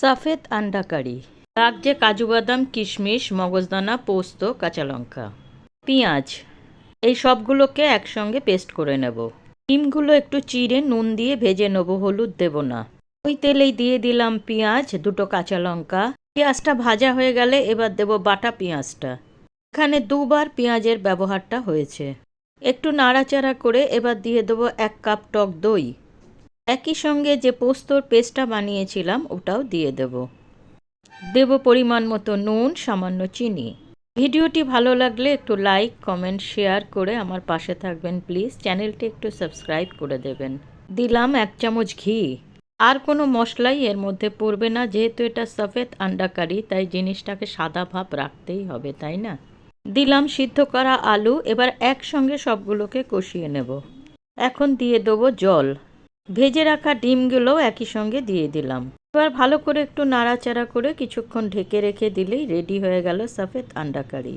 সাফেদ আন্ডা কারি লাগছে কাজু বাদাম, কিশমিশ, মগজদানা, পোস্ত, কাঁচা লঙ্কা, পেঁয়াজ, এই সবগুলোকে একসঙ্গে পেস্ট করে নেব। ডিমগুলো একটু চিড়ে নুন দিয়ে ভেজে নেব, হলুদ দেব না। ওই তেলেই দিয়ে দিলাম পেঁয়াজ, দুটো কাঁচা লঙ্কা। পেঁয়াজটা ভাজা হয়ে গেলে এবার দেব বাটা পেঁয়াজটা। এখানে দুবার পেঁয়াজের ব্যবহারটা হয়েছে। একটু নাড়াচাড়া করে এবার দিয়ে দেবো এক কাপ টক দই। একই সঙ্গে যে পোস্তর পেস্টটা বানিয়েছিলাম, ওটাও দিয়ে দেব। দেব পরিমাণ মতো নুন, সামান্য চিনি। ভিডিওটি ভালো লাগলে একটু লাইক, কমেন্ট, শেয়ার করে আমার পাশে থাকবেন, প্লিজ। চ্যানেলটি একটু সাবস্ক্রাইব করে দেবেন। দিলাম এক চামচ ঘি। আর কোনো মশলাই এর মধ্যে পড়বে না, যেহেতু এটা সফেদ আন্ডা কারি তাই জিনিসটাকে সাদা ভাব রাখতেই হবে, তাই না? দিলাম সিদ্ধ করা আলু, এবার একসঙ্গে সবগুলোকে কষিয়ে নেব। এখন দিয়ে দেবো জল। ভেজে রাখা ডিমগুলো একই সঙ্গে দিয়ে দিলাম। এবার ভালো করে একটু নাড়াচাড়া করে কিছুক্ষণ ঢেকে রেখে দিলেই রেডি হয়ে গেল সাফেদ আন্ডা কারি